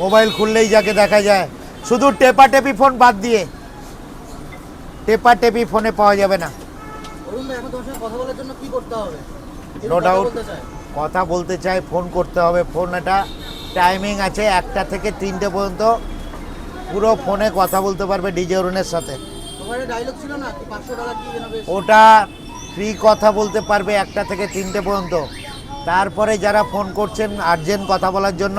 Mobile খুললেই যাকে দেখা যায়। শুধু টেপা টেপি ফোন বাদ দিয়ে। টেপা টেপি ফোনে পাওয়া যাবে না। নো ডাউট বলতে কথা বলতে চাই ফোন করতে হবে। ফোন এটা টাইমিং আছে একটা থেকে তিনটে পর্যন্ত পুরো ফোনে কথা বলতে পারবে ডিজে অরুণের সাথে। ওটা ফ্রি কথা বলতে পারবে একটা থেকে তিনটে পর্যন্ত। তারপরে যারা ফোন করছেন আর্জেন্ট কথা বলার জন্য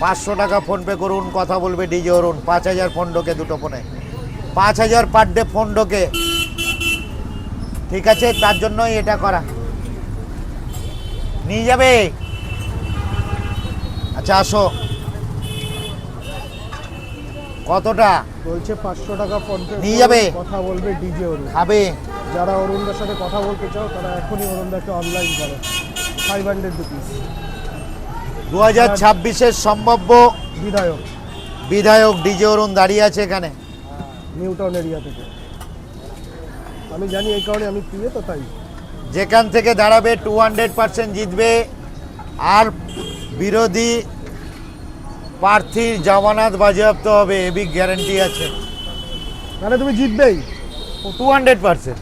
পাঁচশো টাকা ফোনপে করুন কথা বলবে ডিজে অরুণ। পাঁচ হাজার ফোন ঢোকে দুটো ফোনে পাঁচ হাজার পার ডে ফোন ঢোকে। ঠিক আছে তার জন্যই এটা করা। নিয়ে যাবে। আচ্ছা আসো। কতটা? বলছে পাঁচশো টাকা পঞ্চাশ নিয়ে যাবে? কথা বলবে ডিজে অরুণ। খাবে। যারা অরুণদার সাথে কথা বলতে চাও তারা এখনই অরুণদাকে অনলাইন করো। ফাইভ হান্ড্রেড রুপিস দু হাজার ছাব্বিশের সম্ভাব্য বিধায়ক। বিধায়ক ডিজে অরুণ দাঁড়িয়ে আছে এখানে। নিউ টাউন এরিয়া থেকে। আমি জানি এই কারণে আমি প্রিয় তো তাই। যেখান থেকে দাঁড়াবে টু হান্ড্রেড পার্সেন্ট জিতবে আর বিরোধী প্রার্থীর জামানত বাজেয়াপ্ত হবে এবি গ্যারান্টি আছে। মানে তুমি জিতবেই। Two hundred percent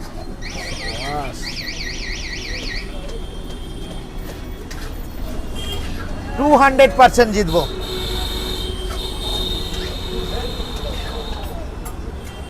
two hundred percent জিতবো।